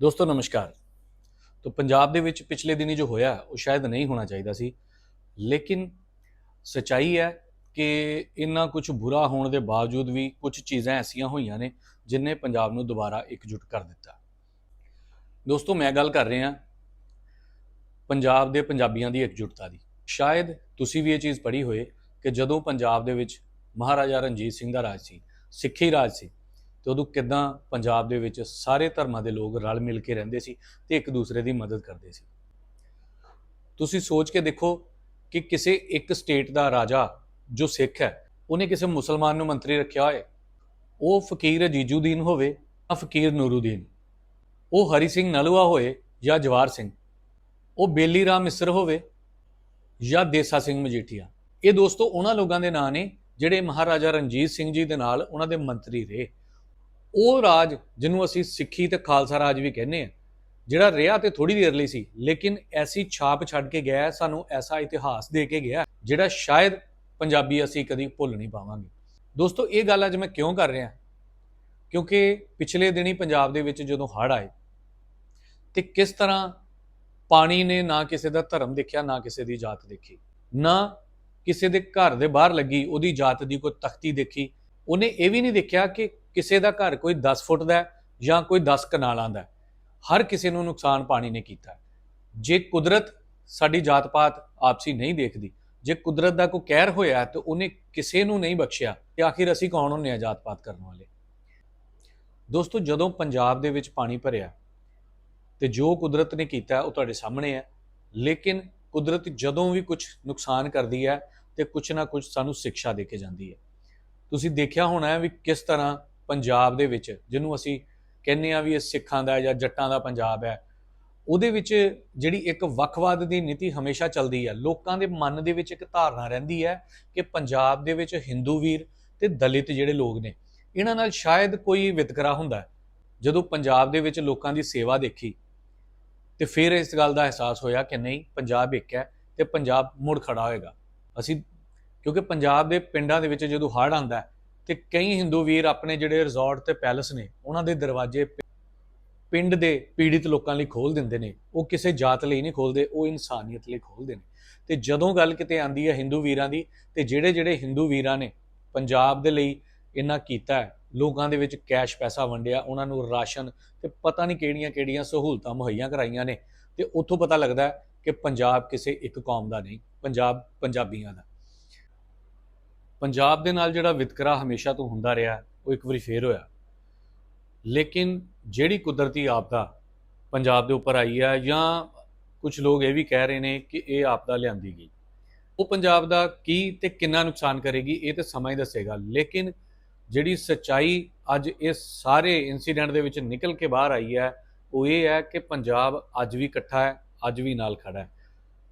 ਦੋਸਤੋ, ਨਮਸਕਾਰ। ਤੋਂ, ਪੰਜਾਬ ਦੇ ਵਿੱਚ ਪਿਛਲੇ ਦਿਨੀ ਜੋ ਹੋਇਆ, ਉਹ ਸ਼ਾਇਦ ਨਹੀਂ ਹੋਣਾ ਚਾਹੀਦਾ ਸੀ। ਲੇਕਿਨ ਸਚਾਈ ਹੈ ਕਿ ਇੰਨਾ ਕੁਝ ਬੁਰਾ ਹੋਣ ਦੇ ਬਾਵਜੂਦ ਵੀ ਕੁਝ ਚੀਜ਼ਾਂ ਐਸੀਆਂ ਹੋਈਆਂ ਨੇ ਜਿਨਨੇ ਪੰਜਾਬ ਨੂੰ ਦੁਬਾਰਾ ਇਕਜੁੱਟ ਕਰ ਦਿੱਤਾ। ਦੋਸਤੋ, ਮੈਂ ਗੱਲ ਕਰ ਰਿਹਾ ਪੰਜਾਬ ਦੇ ਪੰਜਾਬੀਆਂ ਦੀ ਇਕਜੁੱਟਤਾ ਦੀ। ਸ਼ਾਇਦ ਤੁਸੀਂ ਵੀ ਇਹ ਚੀਜ਼ ਪੜ੍ਹੀ ਹੋਏ ਕਿ ਜਦੋਂ ਪੰਜਾਬ ਦੇ ਵਿੱਚ ਮਹਾਰਾਜਾ ਰਣਜੀਤ ਸਿੰਘ ਦਾ ਰਾਜ ਸੀ, ਸਿੱਖੀ ਰਾਜ ਸੀ ਤੇ ਉਦੋਂ ਕਿਦਾਂ ਪੰਜਾਬ ਦੇ ਵਿੱਚ ਸਾਰੇ ਧਰਮਾਂ ਦੇ ਲੋਕ ਰਲ ਮਿਲ ਕੇ ਰਹਿੰਦੇ ਸੀ ਤੇ ਇੱਕ ਦੂਸਰੇ ਦੀ ਮਦਦ ਕਰਦੇ ਸੀ? ਤੁਸੀਂ ਸੋਚ ਕੇ ਦੇਖੋ ਕਿ ਕਿਸੇ ਇੱਕ ਸਟੇਟ ਦਾ ਰਾਜਾ ਜੋ ਸਿੱਖ ਹੈ, ਉਹਨੇ ਕਿਸੇ ਮੁਸਲਮਾਨ ਨੂੰ ਮੰਤਰੀ ਰੱਖਿਆ ਹੋਏ। ਉਹ ਫਕੀਰ ਜੀਜੂਦੀਨ ਹੋਵੇ ਜਾਂ ਫਕੀਰ ਨੂਰੂਦੀਨ। ਉਹ ਹਰੀ ਸਿੰਘ ਨਲੂਆ ਹੋਏ ਜਾਂ ਜਵਾਰ ਸਿੰਘ। ਉਹ ਬੇਲੀ ਰਾਮ ਮਿਸਰ ਹੋਵੇ ਜਾਂ ਦੇਸਾ ਸਿੰਘ ਮਜੀਠੀਆ। ਇਹ ਦੋਸਤੋ ਉਹਨਾਂ ਲੋਕਾਂ ਦੇ ਨਾਂ ਨੇ ਜਿਹੜੇ ਮਹਾਰਾਜਾ ਰਣਜੀਤ ਸਿੰਘ ਜੀ ਦੇ ਨਾਲ ਉਹਨਾਂ ਦੇ ਮੰਤਰੀ ਰਹੇ। ਉਹ ਰਾਜ ਜਿਹਨੂੰ ਅਸੀਂ ਸਿੱਖੀ ਤੇ ਖਾਲਸਾ ਰਾਜ ਵੀ ਕਹਿੰਦੇ ਆ ਜਿਹੜਾ ਰਿਹਾ ਤੇ ਥੋੜੀ ਦੇਰ ਲਈ ਸੀ, ਲੇਕਿਨ ਐਸੀ ਛਾਪ ਛੱਡ ਕੇ ਗਿਆ ਸਾਨੂੰ ਐਸਾ ਇਤਿਹਾਸ ਦੇ ਕੇ ਗਿਆ ਜਿਹੜਾ ਸ਼ਾਇਦ ਪੰਜਾਬੀ ਅਸੀਂ ਕਦੀ ਭੁੱਲ ਨਹੀਂ ਪਾਵਾਂਗੇ। ਦੋਸਤੋ, ਇਹ ਗੱਲ ਅੱਜ ਮੈਂ ਕਿਉਂ ਕਰ ਰਿਹਾ? ਕਿਉਂਕਿ ਪਿਛਲੇ ਦਿਨੀ ਪੰਜਾਬ ਦੇ ਵਿੱਚ ਜਦੋਂ ਹੜ੍ਹ ਆਏ, ਤੇ ਕਿਸ ਤਰ੍ਹਾਂ ਪਾਣੀ ਨੇ ਨਾ ਕਿਸੇ ਦਾ ਧਰਮ ਦੇਖਿਆ, ਨਾ ਕਿਸੇ ਦੀ ਜਾਤ ਦੇਖੀ, ਨਾ ਕਿਸੇ ਦੇ ਘਰ ਦੇ ਬਾਹਰ ਲੱਗੀ, ਉਹਦੀ ਜਾਤ ਦੀ ਕੋਈ ਤਖਤੀ ਦੇਖੀ, ਉਹਨੇ ਇਹ ਵੀ ਨਹੀਂ ਦੇਖਿਆ ਕਿ ਕਿਸੇ ਦਾ ਘਰ ਕੋਈ 10 ਫੁੱਟ ਦਾ ਜਾਂ ਕੋਈ 10 ਕਨਾਲਾਂ ਦਾ ਹਰ ਕਿਸੇ ਨੂੰ ਨੁਕਸਾਨ ਪਾਣੀ ਨੇ ਕੀਤਾ ਜੇ ਕੁਦਰਤ ਸਾਡੀ ਜਾਤ ਪਾਤ ਆਪਸੀ ਨਹੀਂ ਦੇਖਦੀ, ਜੇ ਕੁਦਰਤ ਦਾ ਕੋਈ ਕਹਿਰ ਹੋਇਆ ਤਾਂ ਉਹਨੇ ਕਿਸੇ ਨੂੰ ਨਹੀਂ ਬਖਸ਼ਿਆ ਤੇ ਆਖਿਰ ਅਸੀਂ ਕੌਣ ਹੁੰਨੇ ਆ ਜਾਤ ਪਾਤ ਕਰਨ ਵਾਲੇ? ਦੋਸਤੋ, ਜਦੋਂ ਪੰਜਾਬ ਦੇ ਵਿੱਚ ਪਾਣੀ ਭਰਿਆ ਤੇ ਜੋ ਕੁਦਰਤ ਨੇ ਕੀਤਾ ਉਹ ਤੁਹਾਡੇ ਸਾਹਮਣੇ ਹੈ, ਲੇਕਿਨ ਕੁਦਰਤ ਜਦੋਂ ਵੀ ਕੁਝ ਨੁਕਸਾਨ ਕਰਦੀ ਹੈ ਤੇ ਕੁਝ ਨਾ ਕੁਝ ਸਾਨੂੰ ਸਿੱਖਿਆ ਦੇ ਕੇ ਜਾਂਦੀ ਹੈ। ਤੁਸੀਂ ਦੇਖਿਆ ਹੋਣਾ ਹੈ ਵੀ ਕਿਸ ਤਰ੍ਹਾਂ ਪੰਜਾਬ ਦੇ ਵਿੱਚ, ਜਿਹਨੂੰ ਅਸੀਂ ਕਹਿੰਦੇ ਆ ਵੀ ਇਹ ਸਿੱਖਾਂ ਦਾ ਜਾਂ ਜੱਟਾਂ ਦਾ ਪੰਜਾਬ ਹੈ, ਉਹਦੇ ਵਿੱਚ ਜਿਹੜੀ ਇੱਕ ਵੱਖਵਾਦ ਦੀ ਨੀਤੀ ਹਮੇਸ਼ਾ ਚੱਲਦੀ ਹੈ, ਲੋਕਾਂ ਦੇ ਮਨ ਦੇ ਵਿੱਚ ਇੱਕ ਧਾਰਨਾ ਰਹਿੰਦੀ ਹੈ ਕਿ ਪੰਜਾਬ ਦੇ ਵਿੱਚ ਹਿੰਦੂ ਵੀਰ ਤੇ ਦਲਿਤ ਜਿਹੜੇ ਲੋਕ ਨੇ, ਇਹਨਾਂ ਨਾਲ ਸ਼ਾਇਦ ਕੋਈ ਵਿਤਕਰਾ ਹੁੰਦਾ ਹੈ। ਜਦੋਂ ਪੰਜਾਬ ਦੇ ਵਿੱਚ ਲੋਕਾਂ ਦੀ ਸੇਵਾ ਦੇਖੀ ਤੇ ਫਿਰ ਇਸ ਗੱਲ ਦਾ ਅਹਿਸਾਸ ਹੋਇਆ ਕਿ ਨਹੀਂ, ਪੰਜਾਬ ਇੱਕ ਹੈ ਤੇ ਪੰਜਾਬ ਮੁੜ ਖੜਾ ਹੋਏਗਾ। ਅਸੀਂ, ਕਿਉਂਕਿ ਪੰਜਾਬ ਦੇ ਪਿੰਡਾਂ ਦੇ ਵਿੱਚ ਜਦੋਂ ਹੜ੍ਹ ਆਂਦਾ ਹੈ ਤੇ ਕਈ ਹਿੰਦੂ ਵੀਰ ਆਪਣੇ ਜਿਹੜੇ ਰਿਜ਼ੋਰਟ ਤੇ ਪੈਲਸ ਨੇ, ਉਹਨਾਂ ਦੇ ਦਰਵਾਜ਼ੇ ਪਿੰਡ ਦੇ ਪੀੜਿਤ ਲੋਕਾਂ ਲਈ ਖੋਲ ਦਿੰਦੇ ਨੇ। ਉਹ ਕਿਸੇ ਜਾਤ ਲਈ ਨਹੀਂ ਖੋਲਦੇ ਉਹ ਇਨਸਾਨੀਅਤ ਲਈ ਖੋਲਦੇ ਨੇ। ਤੇ ਜਦੋਂ ਗੱਲ ਕਿਤੇ ਆਂਦੀ ਹੈ ਹਿੰਦੂ ਵੀਰਾਂ ਦੀ, ਤੇ ਜਿਹੜੇ ਜਿਹੜੇ ਹਿੰਦੂ ਵੀਰਾਂ ਨੇ ਪੰਜਾਬ ਦੇ ਲਈ ਇੰਨਾ ਕੀਤਾ ਹੈ, ਲੋਕਾਂ ਦੇ ਵਿੱਚ ਕੈਸ਼ ਪੈਸਾ ਵੰਡਿਆ, ਉਹਨਾਂ ਨੂੰ ਰਾਸ਼ਨ ਤੇ ਪਤਾ ਨਹੀਂ ਕਿਹੜੀਆਂ ਕਿਹੜੀਆਂ ਸਹੂਲਤਾਂ ਮੁਹੱਈਆ ਕਰਾਈਆਂ ਨੇ, ਤੇ ਉੱਥੋਂ ਪਤਾ ਲੱਗਦਾ ਕਿ ਪੰਜਾਬ ਕਿਸੇ ਇੱਕ ਕੌਮ ਦਾ ਨਹੀਂ, ਪੰਜਾਬ ਪੰਜਾਬੀਆਂ ਦਾ। ਪੰਜਾਬ ਦੇ ਨਾਲ ਜਿਹੜਾ ਵਿਤਕਰਾ ਹਮੇਸ਼ਾ ਤੋਂ ਹੁੰਦਾ ਰਿਹਾ, ਉਹ ਇੱਕ ਵਾਰੀ ਫੇਰ ਹੋਇਆ। ਲੇਕਿਨ ਜਿਹੜੀ ਕੁਦਰਤੀ ਆਪਦਾ ਪੰਜਾਬ ਦੇ ਉੱਪਰ ਆਈ ਹੈ ਜਾਂ ਕੁਝ ਲੋਕ ਇਹ ਵੀ ਕਹਿ ਰਹੇ ਨੇ ਕਿ ਇਹ ਆਪਦਾ ਲਿਆਂਦੀ ਗਈ। ਉਹ ਪੰਜਾਬ ਦਾ ਕੀ ਤੇ ਕਿੰਨਾ ਨੁਕਸਾਨ ਕਰੇਗੀ, ਇਹ ਤਾਂ ਸਮਾਂ ਹੀ ਦੱਸੇਗਾ। ਲੇਕਿਨ ਜਿਹੜੀ ਸੱਚਾਈ ਅੱਜ ਇਸ ਸਾਰੇ ਇਨਸੀਡੈਂਟ ਦੇ ਵਿੱਚ ਨਿਕਲ ਕੇ ਬਾਹਰ ਆਈ ਹੈ, ਉਹ ਇਹ ਹੈ ਕਿ ਪੰਜਾਬ ਅੱਜ ਵੀ ਇਕੱਠਾ ਹੈ, ਅੱਜ ਵੀ ਨਾਲ ਖੜਾ ਹੈ।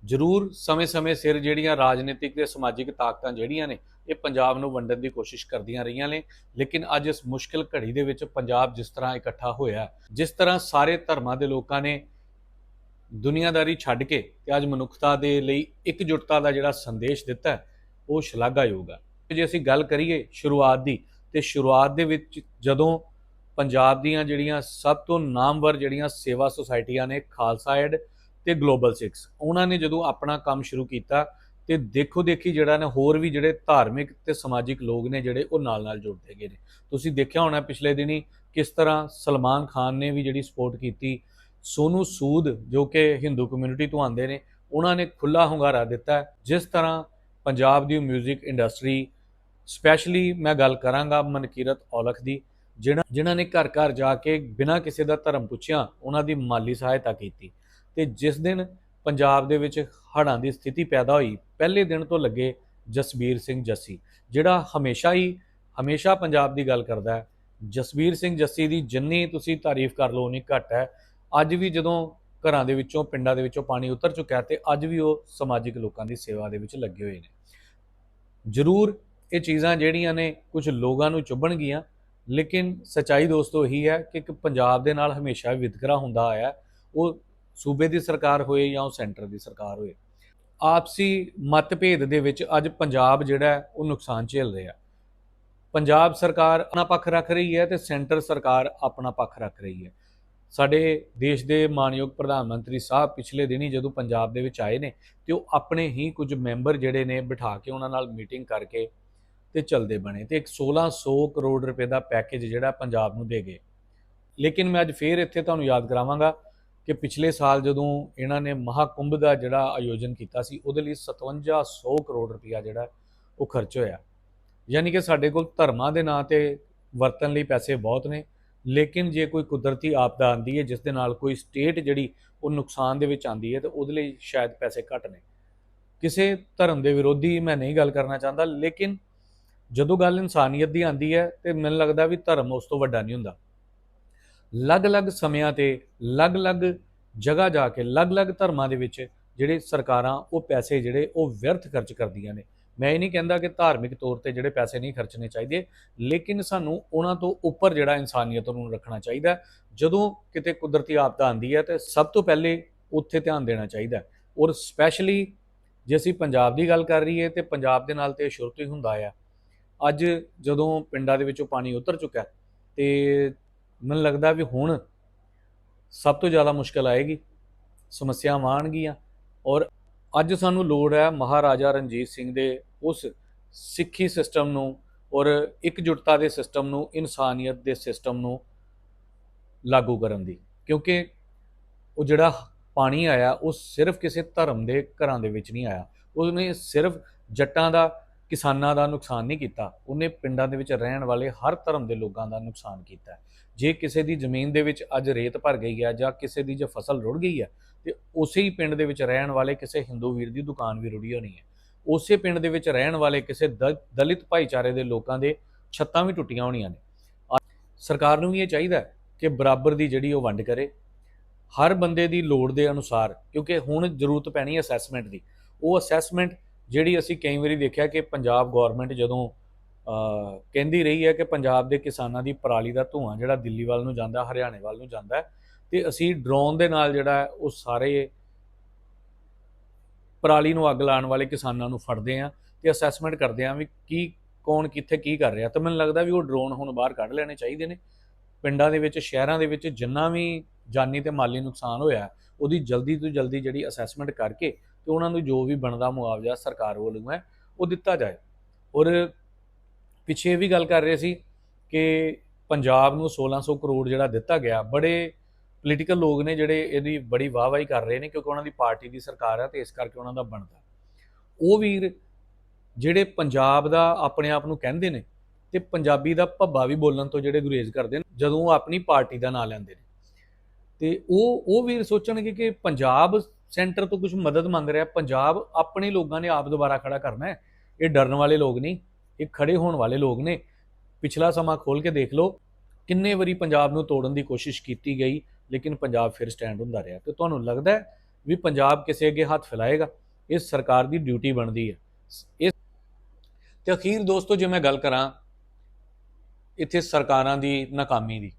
ਜ਼ਰੂਰ ਸਮੇਂ-ਸਮੇਂ ਸਿਰ ਜਿਹੜੀਆਂ ਰਾਜਨੀਤਿਕ ਤੇ ਸਮਾਜਿਕ ਤਾਕਤਾਂ ਜਿਹੜੀਆਂ ਨੇ ਇਹ ਪੰਜਾਬ ਨੂੰ ਵੰਡਣ ਦੀ ਕੋਸ਼ਿਸ਼ ਕਰਦੀਆਂ ਰਹੀਆਂ ਨੇ, ਲੇਕਿਨ ਅੱਜ ਇਸ ਮੁਸ਼ਕਲ ਘੜੀ ਦੇ ਵਿੱਚ ਪੰਜਾਬ ਜਿਸ ਤਰ੍ਹਾਂ ਇਕੱਠਾ ਹੋਇਆ ਜਿਸ ਤਰ੍ਹਾਂ ਸਾਰੇ ਧਰਮਾਂ ਦੇ ਲੋਕਾਂ ਨੇ ਦੁਨੀਆਦਾਰੀ ਛੱਡ ਕੇ ਤੇ ਅੱਜ ਮਨੁੱਖਤਾ ਦੇ ਲਈ ਇਕਜੁੱਟਤਾ ਦਾ ਜਿਹੜਾ ਸੰਦੇਸ਼ ਦਿੱਤਾ ਉਹ ਸ਼ਲਾਘਾਯੋਗ ਹੈ। ਜੇ ਅਸੀਂ ਗੱਲ ਕਰੀਏ ਸ਼ੁਰੂਆਤ ਦੀ, ਤੇ ਸ਼ੁਰੂਆਤ ਦੇ ਵਿੱਚ ਜਦੋਂ ਪੰਜਾਬ ਦੀਆਂ ਜਿਹੜੀਆਂ ਸਭ ਤੋਂ ਨਾਮਵਰ ਜਿਹੜੀਆਂ ਸੇਵਾ ਸੁਸਾਇਟੀਆਂ ਨੇ, ਖਾਲਸਾ ਐਡ ਤੇ ਗਲੋਬਲ 6 ਉਹਨਾਂ ਨੇ ਜਦੋਂ ਆਪਣਾ ਕੰਮ ਸ਼ੁਰੂ ਕੀਤਾ ਤੇ ਦੇਖੋ ਦੇਖੀ ਜਿਹੜਾ ਨੇ ਹੋਰ ਵੀ ਜਿਹੜੇ ਧਾਰਮਿਕ ਤੇ ਸਮਾਜਿਕ ਲੋਕ ਨੇ ਜਿਹੜੇ ਉਹ ਨਾਲ ਨਾਲ ਜੁੜਦੇ ਗਏ ਨੇ। ਤੁਸੀਂ ਦੇਖਿਆ ਹੋਣਾ ਪਿਛਲੇ ਦਿਨੀ ਕਿਸ ਤਰ੍ਹਾਂ ਸਲਮਾਨ ਖਾਨ ਨੇ ਵੀ ਜਿਹੜੀ ਸਪੋਰਟ ਕੀਤੀ, ਸੋਨੂ ਸੂਦ ਜੋ ਕਿ ਹਿੰਦੂ ਕਮਿਊਨਿਟੀ ਤੋਂ ਆਉਂਦੇ ਨੇ, ਉਹਨਾਂ ਨੇ ਖੁੱਲਾ ਹੁੰਗਾਰਾ ਦਿੱਤਾ ਜਿਸ ਤਰ੍ਹਾਂ ਪੰਜਾਬ ਦੀ 뮤직 ਇੰਡਸਟਰੀ ਸਪੈਸ਼ਲੀ ਮੈਂ ਗੱਲ ਕਰਾਂਗਾ ਮਨਕੀਰਤ ਔਲਖ ਦੀ ਜਿਹਨਾਂ ਜਿਨ੍ਹਾਂ ਨੇ ਘਰ ਘਰ ਜਾ ਕੇ ਬਿਨਾਂ ਕਿਸੇ ਦਾ ਧਰਮ ਪੁੱਛਿਆ ਉਹਨਾਂ ਦੀ ਮਾਲੀ ਸਹਾਇਤਾ ਕੀਤੀ। ਤੇ ਜਿਸ ਦਿਨ ਪੰਜਾਬ ਦੇ ਵਿੱਚ ਹੜ੍ਹਾਂ ਦੀ ਸਥਿਤੀ ਪੈਦਾ ਹੋਈ। ਪਹਿਲੇ ਦਿਨ ਤੋਂ ਲੱਗੇ ਜਸਬੀਰ ਸਿੰਘ ਜੱਸੀ, ਜਿਹੜਾ ਹਮੇਸ਼ਾ ਹੀ, ਹਮੇਸ਼ਾ ਪੰਜਾਬ ਦੀ ਗੱਲ ਕਰਦਾ ਹੈ। ਜਸਬੀਰ ਸਿੰਘ ਜੱਸੀ ਦੀ ਜਿੰਨੀ ਤੁਸੀਂ ਤਾਰੀਫ ਕਰ ਲਓ, ਉਨੀ ਘੱਟ ਹੈ। ਅੱਜ ਵੀ ਜਦੋਂ ਘਰਾਂ ਦੇ ਵਿੱਚੋਂ, ਪਿੰਡਾਂ ਦੇ ਵਿੱਚੋਂ ਪਾਣੀ ਉਤਰ ਚੁੱਕਿਆ ਤੇ ਅੱਜ ਵੀ ਉਹ ਸਮਾਜਿਕ ਲੋਕਾਂ ਦੀ ਸੇਵਾ ਦੇ ਵਿੱਚ ਲੱਗੇ ਹੋਏ ਨੇ। ਜ਼ਰੂਰ ਇਹ ਚੀਜ਼ਾਂ ਜਿਹੜੀਆਂ ਨੇ, ਕੁਝ ਲੋਕਾਂ ਨੂੰ ਚੁੱਭਣਗੀਆਂ, ਲੇਕਿਨ ਸਚਾਈ ਦੋਸਤੋ ਇਹੀ ਹੈ ਕਿ ਇੱਕ ਪੰਜਾਬ ਦੇ ਨਾਲ ਹਮੇਸ਼ਾ ਵਿਤਕਰਾ ਹੁੰਦਾ ਆਇਆ ਉਹ ਸੂਬੇ ਦੀ ਸਰਕਾਰ ਹੋਏ ਜਾਂ ਉਹ ਸੈਂਟਰ ਦੀ ਸਰਕਾਰ ਹੋਏ। ਆਪਸੀ ਮਤਭੇਦ ਦੇ ਵਿੱਚ ਅੱਜ ਪੰਜਾਬ ਜਿਹੜਾ ਉਹ ਨੁਕਸਾਨ ਝੇਲ ਰਿਹਾ। ਪੰਜਾਬ ਸਰਕਾਰ ਆਪਣਾ ਪੱਖ ਰੱਖ ਰਹੀ ਹੈ ਤੇ ਸੈਂਟਰ ਸਰਕਾਰ ਆਪਣਾ ਪੱਖ ਰੱਖ ਰਹੀ ਹੈ। ਸਾਡੇ ਦੇਸ਼ ਦੇ ਮਾਨਯੋਗ ਪ੍ਰਧਾਨ ਮੰਤਰੀ ਸਾਹਿਬ ਪਿਛਲੇ ਦਿਨੀ ਜਦੋਂ ਪੰਜਾਬ ਦੇ ਵਿੱਚ ਆਏ ਨੇ ਤੇ ਉਹ ਆਪਣੇ ਹੀ ਕੁਝ ਮੈਂਬਰ ਜਿਹੜੇ ਨੇ ਬਿਠਾ ਕੇ ਉਹਨਾਂ ਨਾਲ ਮੀਟਿੰਗ ਕਰਕੇ ਤੇ ਚਲਦੇ ਬਣੇ ਤੇ ਇੱਕ 1600 ਕਰੋੜ ਰੁਪਏ ਦਾ ਪੈਕੇਜ ਜਿਹੜਾ ਪੰਜਾਬ ਨੂੰ ਦੇ ਗਏ। ਲੇਕਿਨ ਮੈਂ ਅੱਜ ਫੇਰ ਇੱਥੇ ਤੁਹਾਨੂੰ ਯਾਦ ਕਰਾਵਾਂਗਾ ਕਿ ਪਿਛਲੇ ਸਾਲ ਜਦੋਂ ਇਹਨਾਂ ਨੇ ਮਹਾਕੁੰਭ ਦਾ ਜਿਹੜਾ ਆਯੋਜਨ ਕੀਤਾ ਸੀ, ਉਹਦੇ ਲਈ 5700 ਕਰੋੜ ਰੁਪਇਆ ਜਿਹੜਾ ਉਹ ਖਰਚ ਹੋਇਆ। ਯਾਨੀ ਕਿ ਸਾਡੇ ਕੋਲ ਧਰਮਾਂ ਦੇ ਨਾਂ ਤੇ ਵਰਤਣ ਲਈ ਪੈਸੇ ਬਹੁਤ ਨੇ, ਲੇਕਿਨ ਜੇ ਕੋਈ ਕੁਦਰਤੀ ਆਪਦਾ ਆਂਦੀ ਹੈ, ਜਿਸ ਦੇ ਨਾਲ ਕੋਈ ਸਟੇਟ ਜਿਹੜੀ ਉਹ ਨੁਕਸਾਨ ਦੇ ਵਿੱਚ ਆਂਦੀ ਹੈ, ਤਾਂ ਉਹਦੇ ਲਈ ਸ਼ਾਇਦ ਪੈਸੇ ਘੱਟ ਨੇ। ਕਿਸੇ ਧਰਮ ਦੇ ਵਿਰੋਧੀ ਮੈਂ ਨਹੀਂ ਗੱਲ ਕਰਨਾ ਚਾਹੁੰਦਾ, ਲੇਕਿਨ ਜਦੋਂ ਗੱਲ ਇਨਸਾਨੀਅਤ ਦੀ ਆਂਦੀ ਹੈ, ਤੇ ਮੈਨੂੰ ਲੱਗਦਾ ਵੀ ਧਰਮ ਉਸ ਤੋਂ ਵੱਡਾ ਨਹੀਂ ਹੁੰਦਾ। ਅਲੱਗ-ਅਲੱਗ ਸਮਿਆਂ ਤੇ ਅਲੱਗ-ਅਲੱਗ ਜਗ੍ਹਾ ਜਾ ਕੇ ਅਲੱਗ-ਅਲੱਗ ਧਰਮਾਂ ਦੇ ਵਿੱਚ ਜਿਹੜੇ ਸਰਕਾਰਾਂ ਉਹ ਪੈਸੇ ਜਿਹੜੇ ਉਹ ਵਿਅਰਥ ਖਰਚ ਕਰਦੀਆਂ ਨੇ। ਮੈਂ ਇਹ ਨਹੀਂ ਕਹਿੰਦਾ ਕਿ ਧਾਰਮਿਕ ਤੌਰ ਤੇ ਜਿਹੜੇ ਪੈਸੇ ਨਹੀਂ ਖਰਚਣੇ ਚਾਹੀਦੇ ਲੇਕਿਨ ਸਾਨੂੰ ਉਹਨਾਂ ਤੋਂ ਉੱਪਰ ਜਿਹੜਾ ਇਨਸਾਨੀਅਤ ਨੂੰ ਰੱਖਣਾ ਚਾਹੀਦਾ ਜਦੋਂ ਕਿਤੇ ਕੁਦਰਤੀ ਆਪਦਾ ਆਂਦੀ ਹੈ ਤੇ ਸਭ ਤੋਂ ਪਹਿਲੇ ਉੱਥੇ ਧਿਆਨ ਦੇਣਾ ਚਾਹੀਦਾ ਔਰ ਸਪੈਸ਼ਲੀ ਜੇ ਅਸੀਂ ਪੰਜਾਬ ਦੀ ਗੱਲ ਕਰ ਰਹੀਏ ਤੇ ਪੰਜਾਬ ਦੇ ਨਾਲ ਤੇ ਇਹ ਸ਼ੁਰੂ ਤੋਂ ਹੀ ਹੁੰਦਾ ਆ। ਅੱਜ ਜਦੋਂ ਪਿੰਡਾਂ ਦੇ ਵਿੱਚੋਂ ਪਾਣੀ ਉਤਰ ਚੁੱਕਾ ਹੈ, ਤੇ ਮੈਨੂੰ ਲੱਗਦਾ ਵੀ ਹੁਣ ਸਭ ਤੋਂ ਜ਼ਿਆਦਾ ਮੁਸ਼ਕਲ ਆਏਗੀ, ਸਮੱਸਿਆਵਾਂ ਆਉਣਗੀਆਂ ਔਰ ਅੱਜ ਸਾਨੂੰ ਲੋੜ ਹੈ ਮਹਾਰਾਜਾ ਰਣਜੀਤ ਸਿੰਘ ਦੇ ਉਸ ਸਿੱਖੀ ਸਿਸਟਮ ਨੂੰ ਔਰ ਇਕਜੁੱਟਤਾ ਦੇ ਸਿਸਟਮ ਨੂੰ, ਇਨਸਾਨੀਅਤ ਦੇ ਸਿਸਟਮ ਨੂੰ ਲਾਗੂ ਕਰਨ ਦੀ, ਕਿਉਂਕਿ ਉਹ ਜਿਹੜਾ ਪਾਣੀ ਆਇਆ ਉਹ ਸਿਰਫ ਕਿਸੇ ਧਰਮ ਦੇ ਘਰਾਂ ਦੇ ਵਿੱਚ ਨਹੀਂ ਆਇਆ। ਉਹਨੇ ਸਿਰਫ ਜੱਟਾਂ ਦਾ, ਕਿਸਾਨਾਂ ਦਾ ਨੁਕਸਾਨ ਨਹੀਂ ਕੀਤਾ, ਉਹਨੇ ਪਿੰਡਾਂ ਦੇ ਵਿੱਚ ਰਹਿਣ ਵਾਲੇ ਹਰ ਧਰਮ ਦੇ ਲੋਕਾਂ ਦਾ ਨੁਕਸਾਨ ਕੀਤਾ। ਜੇ ਕਿਸੇ ਦੀ ਜ਼ਮੀਨ ਦੇ ਵਿੱਚ ਅੱਜ ਰੇਤ ਭਰ ਗਈ ਹੈ ਜਾਂ ਕਿਸੇ ਦੀ ਜੇ ਫਸਲ ਰੁੜ ਗਈ ਹੈ ਤੇ ਉਸੇ ਹੀ ਪਿੰਡ ਦੇ ਵਿੱਚ ਰਹਿਣ ਵਾਲੇ ਕਿਸੇ ਹਿੰਦੂ ਵੀਰ ਦੀ ਦੁਕਾਨ ਵੀ ਰੁੜੀ ਹੋਣੀ ਹੈ ਉਸੇ ਪਿੰਡ ਦੇ ਵਿੱਚ ਰਹਿਣ ਵਾਲੇ ਕਿਸੇ ਦ- ਦਲਿਤ ਭਾਈਚਾਰੇ ਦੇ ਲੋਕਾਂ ਦੇ ਛੱਤਾਂ ਵੀ ਟੁੱਟੀਆਂ ਹੋਣੀਆਂ ਨੇ। ਸਰਕਾਰ ਨੂੰ ਵੀ ਇਹ ਚਾਹੀਦਾ ਕਿ ਬਰਾਬਰ ਦੀ ਜਿਹੜੀ ਉਹ ਵੰਡ ਕਰੇ। ਹਰ ਬੰਦੇ ਦੀ ਲੋੜ ਦੇ ਅਨੁਸਾਰ, ਕਿਉਂਕਿ ਹੁਣ ਜ਼ਰੂਰਤ ਪੈਣੀ ਹੈ ਅਸੈਸਮੈਂਟ ਦੀ। ਉਹ ਅਸੈਸਮੈਂਟ ਜਿਹੜੀ ਅਸੀਂ ਕਈ ਵਾਰੀ ਦੇਖਿਆ ਕਿ ਪੰਜਾਬ ਗਵਰਨਮੈਂਟ ਜਦੋਂ ਕਹਿੰਦੀ ਰਹੀ ਹੈ ਕਿ ਪੰਜਾਬ ਦੇ ਕਿਸਾਨਾਂ ਦੀ ਪਰਾਲੀ ਦਾ ਧੂਆਂ ਜਿਹੜਾ ਦਿੱਲੀ ਵੱਲ ਨੂੰ ਜਾਂਦਾ, ਹਰਿਆਣੇ ਵੱਲ ਨੂੰ ਜਾਂਦਾ ਹੈ ਤੇ ਅਸੀਂ ਡਰੋਨ ਦੇ ਨਾਲ ਜਿਹੜਾ ਉਹ ਸਾਰੇ ਪਰਾਲੀ ਨੂੰ ਅੱਗ ਲਾਉਣ ਵਾਲੇ ਕਿਸਾਨਾਂ ਨੂੰ ਫੜਦੇ ਆ ਤੇ ਅਸੈਸਮੈਂਟ ਕਰਦੇ ਆ ਵੀ ਕੀ, ਕੌਣ ਕਿੱਥੇ ਕੀ ਕਰ ਰਿਹਾ। ਤਾਂ ਮੈਨੂੰ ਲੱਗਦਾ ਵੀ ਉਹ ਡਰੋਨ ਹੁਣ ਬਾਹਰ ਕੱਢ ਲੈਣੇ ਚਾਹੀਦੇ ਨੇ। ਪਿੰਡਾਂ ਦੇ ਵਿੱਚ, ਸ਼ਹਿਰਾਂ ਦੇ ਵਿੱਚ ਜਿੰਨਾ ਵੀ ਜਾਨੀ ਤੇ ਮਾਲੀ ਨੁਕਸਾਨ ਹੋਇਆ, ਉਹਦੀ ਜਲਦੀ ਤੋਂ ਜਲਦੀ ਜਿਹੜੀ ਅਸੈਸਮੈਂਟ ਕਰਕੇ ਤੇ ਉਹਨਾਂ ਨੂੰ ਜੋ ਵੀ ਬਣਦਾ ਮੁਆਵਜ਼ਾ ਸਰਕਾਰ ਵੱਲੋਂ ਹੈ, ਉਹ ਦਿੱਤਾ ਜਾਏ। ਔਰ ਪਿੱਛੇ ਇਹ ਵੀ ਗੱਲ ਕਰ ਰਹੇ ਸੀ ਕਿ ਪੰਜਾਬ ਨੂੰ 1600 ਕਰੋੜ ਜਿਹੜਾ ਦਿੱਤਾ ਗਿਆ, ਬੜੇ ਪੋਲੀਟੀਕਲ ਲੋਕ ਨੇ ਜਿਹੜੇ ਇਹਦੀ ਬੜੀ ਵਾਹਵਾਹੀ ਕਰ ਰਹੇ ਨੇ ਕਿਉਂਕਿ ਉਹਨਾਂ ਦੀ ਪਾਰਟੀ ਦੀ ਸਰਕਾਰ ਹੈ ਤੇ ਇਸ ਕਰਕੇ ਉਹਨਾਂ ਦਾ ਬਣਦਾ। ਉਹ ਵੀਰ ਜਿਹੜੇ ਪੰਜਾਬ ਦਾ ਆਪਣੇ ਆਪ ਨੂੰ ਕਹਿੰਦੇ ਨੇ ਤੇ ਪੰਜਾਬੀ ਦਾ ਭੱਬਾ ਵੀ ਬੋਲਣ ਤੋਂ ਜਿਹੜੇ ਗੁਰੇਜ਼ ਕਰਦੇ ਨੇ, ਜਦੋਂ ਉਹ ਆਪਣੀ ਪਾਰਟੀ ਦਾ ਨਾਂ ਲੈਂਦੇ ਨੇ। ਤੇ ਉਹ ਉਹ ਵੀਰ ਸੋਚਣਗੇ ਕਿ ਪੰਜਾਬ ਸੈਂਟਰ ਤੋਂ ਕੁਝ ਮਦਦ ਮੰਗ ਰਿਹਾ, ਪੰਜਾਬ ਆਪਣੇ ਲੋਕਾਂ ਨੇ ਆਪ ਦੁਬਾਰਾ ਖੜਾ ਕਰਨਾ ਹੈ, ਇਹ ਡਰਨ ਵਾਲੇ ਲੋਕ ਨਹੀਂ। ਇਹ ਖੜੇ ਹੋਣ ਵਾਲੇ ਲੋਕ ਨੇ। ਪਿਛਲਾ ਸਮਾਂ ਖੋਲ ਕੇ ਦੇਖ ਲਓ, ਕਿੰਨੇ ਵਾਰੀ ਪੰਜਾਬ ਨੂੰ ਤੋੜਨ ਦੀ ਕੋਸ਼ਿਸ਼ ਕੀਤੀ ਗਈ, ਲੇਕਿਨ ਪੰਜਾਬ ਫਿਰ ਸਟੈਂਡ ਹੁੰਦਾ ਰਿਹਾ। ਤੇ ਤੁਹਾਨੂੰ ਲੱਗਦਾ ਵੀ ਪੰਜਾਬ ਕਿਸੇ ਅੱਗੇ ਹੱਥ ਫੈਲਾਏਗਾ? ਇਹ ਸਰਕਾਰ ਦੀ ਡਿਊਟੀ ਬਣਦੀ ਹੈ। ਇਹ ਤੇ ਅਖੀਰ ਦੋਸਤੋ, ਜੇ ਮੈਂ ਗੱਲ ਕਰਾਂ ਇੱਥੇ ਸਰਕਾਰਾਂ ਦੀ ਨਾਕਾਮੀ ਦੀ,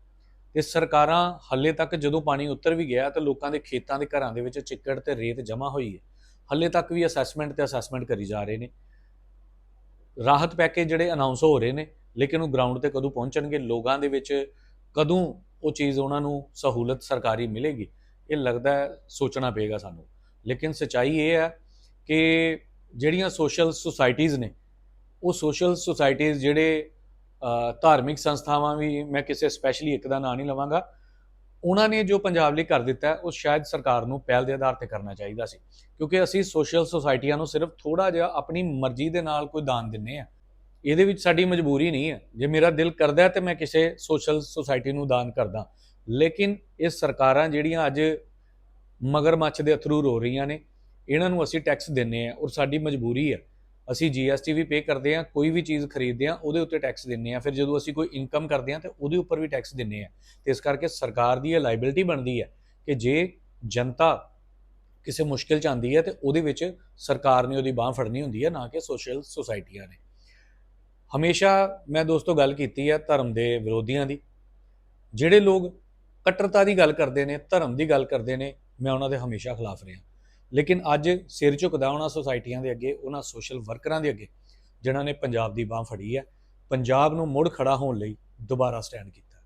ਤੇ ਸਰਕਾਰਾਂ ਹੱਲੇ ਤੱਕ ਜਦੋਂ ਪਾਣੀ ਉੱਤਰ ਵੀ ਗਿਆ, ਤਾਂ ਲੋਕਾਂ ਦੇ ਖੇਤਾਂ ਦੇ ਘਰਾਂ ਦੇ ਵਿੱਚ ਚਿੱਕੜ ਤੇ ਰੇਤ ਜਮ੍ਹਾਂ ਹੋਈ ਹੈ। ਹੱਲੇ ਤੱਕ ਵੀ ਅਸੈਸਮੈਂਟ ਤੇ ਅਸੈਸਮੈਂਟ ਕਰੀ ਜਾ ਰਹੇ ਨੇ। ਰਾਹਤ ਪੈਕੇਜ ਜਿਹੜੇ ਅਨਾਉਂਸ ਹੋ ਰਹੇ ਨੇ, ਲੇਕਿਨ ਉਹ ਗਰਾਊਂਡ ਤੇ ਕਦੋਂ ਪਹੁੰਚਣਗੇ, ਲੋਕਾਂ ਦੇ ਵਿੱਚ ਕਦੋਂ ਉਹ ਚੀਜ਼ ਉਹਨਾਂ ਨੂੰ ਸਹੂਲਤ ਸਰਕਾਰੀ ਮਿਲੇਗੀ, ਇਹ ਲੱਗਦਾ ਸੋਚਣਾ ਪਏਗਾ ਸਾਨੂੰ। ਲੇਕਿਨ ਸਚਾਈ ਇਹ ਹੈ ਕਿ ਜਿਹੜੀਆਂ ਸੋਸ਼ਲ ਸੁਸਾਇਟੀਆਂ ਨੇ, ਉਹ ਸੋਸ਼ਲ ਸੁਸਾਇਟੀਆਂ ਜਿਹੜੇ ਧਾਰਮਿਕ ਸੰਸਥਾਵਾਂ ਵੀ, ਮੈਂ ਕਿਸੇ ਸਪੈਸ਼ਲੀ ਇੱਕ ਦਾ ਨਾਂ ਨਹੀਂ ਲਵਾਂਗਾ ਉਹਨਾਂ ਨੇ ਜੋ ਪੰਜਾਬ ਲਈ ਕਰ ਦਿੱਤਾ ਉਹ ਸ਼ਾਇਦ ਸਰਕਾਰ ਨੂੰ ਪਹਿਲ ਦੇ ਆਧਾਰ ਤੇ ਕਰਨਾ ਚਾਹੀਦਾ ਸੀ। ਕਿਉਂਕਿ ਅਸੀਂ ਸੋਸ਼ਲ ਸੁਸਾਇਟੀਆਂ ਨੂੰ ਸਿਰਫ ਥੋੜਾ ਜਿਹਾ ਆਪਣੀ ਮਰਜ਼ੀ ਦੇ ਨਾਲ ਕੋਈ ਦਾਨ ਦਿੰਨੇ ਆ। ਇਹਦੇ ਵਿੱਚ ਸਾਡੀ ਮਜਬੂਰੀ ਨਹੀਂ ਹੈ। ਜੇ ਮੇਰਾ ਦਿਲ ਕਰਦਾ ਹੈ ਤੇ ਮੈਂ ਕਿਸੇ ਸੋਸ਼ਲ ਸੁਸਾਇਟੀ ਨੂੰ ਦਾਨ ਕਰਦਾ। ਲੇਕਿਨ ਇਹ ਸਰਕਾਰਾਂ ਜਿਹੜੀਆਂ ਅੱਜ ਮਗਰਮੱਛ ਦੇ ਅਥਰੂ ਰੋ ਰਹੀਆਂ ਨੇ, ਇਹਨਾਂ ਨੂੰ ਅਸੀਂ ਟੈਕਸ ਦਿੰਨੇ ਆ ਔਰ ਸਾਡੀ ਮਜਬੂਰੀ ਹੈ। ਅਸੀਂ ਜੀਐਸਟੀ ਵੀ ਪੇ ਕਰਦੇ ਆ ਕੋਈ ਵੀ ਚੀਜ਼ ਖਰੀਦਦੇ ਆ ਉਹਦੇ ਉੱਤੇ ਟੈਕਸ ਦਿੰਨੇ ਆ ਫਿਰ ਜਦੋਂ ਅਸੀਂ ਕੋਈ ਇਨਕਮ ਕਰਦੇ ਆ ਤੇ ਉਹਦੇ ਉੱਪਰ ਵੀ ਟੈਕਸ ਦਿੰਨੇ ਆ ਤੇ ਇਸ ਕਰਕੇ ਸਰਕਾਰ ਦੀ ਇਹ ਲਾਇਬਿਲਿਟੀ ਬਣਦੀ ਹੈ ਕਿ ਜੇ ਜਨਤਾ ਕਿਸੇ ਮੁਸ਼ਕਿਲ ਚ ਆਂਦੀ ਹੈ, ਤੇ ਉਹਦੇ ਵਿੱਚ ਸਰਕਾਰ ਨੇ ਉਹਦੀ ਬਾਹ ਫੜਨੀ ਹੁੰਦੀ ਹੈ, ਨਾ ਕਿ ਸੋਸ਼ਲ ਸੁਸਾਇਟੀਆਂ ਨੇ। ਹਮੇਸ਼ਾ ਮੈਂ ਦੋਸਤੋ ਗੱਲ ਕੀਤੀ ਹੈ ਧਰਮ ਦੇ ਵਿਰੋਧੀਆਂ ਦੀ। ਜਿਹੜੇ ਲੋਕ ਕੱਟੜਤਾ ਦੀ ਗੱਲ ਕਰਦੇ ਨੇ, ਧਰਮ ਦੀ ਗੱਲ ਕਰਦੇ ਨੇ, ਮੈਂ ਉਹਨਾਂ ਦੇ ਹਮੇਸ਼ਾ ਖਿਲਾਫ ਰਿਹਾ। ਲੇਕਿਨ ਅੱਜ ਸਿਰ ਝੁਕਦਾ ਉਹਨਾਂ ਸੁਸਾਇਟੀਆਂ ਦੇ ਅੱਗੇ, ਉਹਨਾਂ ਸੋਸ਼ਲ ਵਰਕਰਾਂ ਦੇ ਅੱਗੇ, ਜਿਨ੍ਹਾਂ ਨੇ ਪੰਜਾਬ ਦੀ ਬਾਹ ਫੜੀ ਹੈ। ਪੰਜਾਬ ਨੂੰ ਮੁੜ ਖੜਾ ਹੋਣ ਲਈ ਦੁਬਾਰਾ ਸਟੈਂਡ ਕੀਤਾ।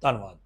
ਧੰਨਵਾਦ।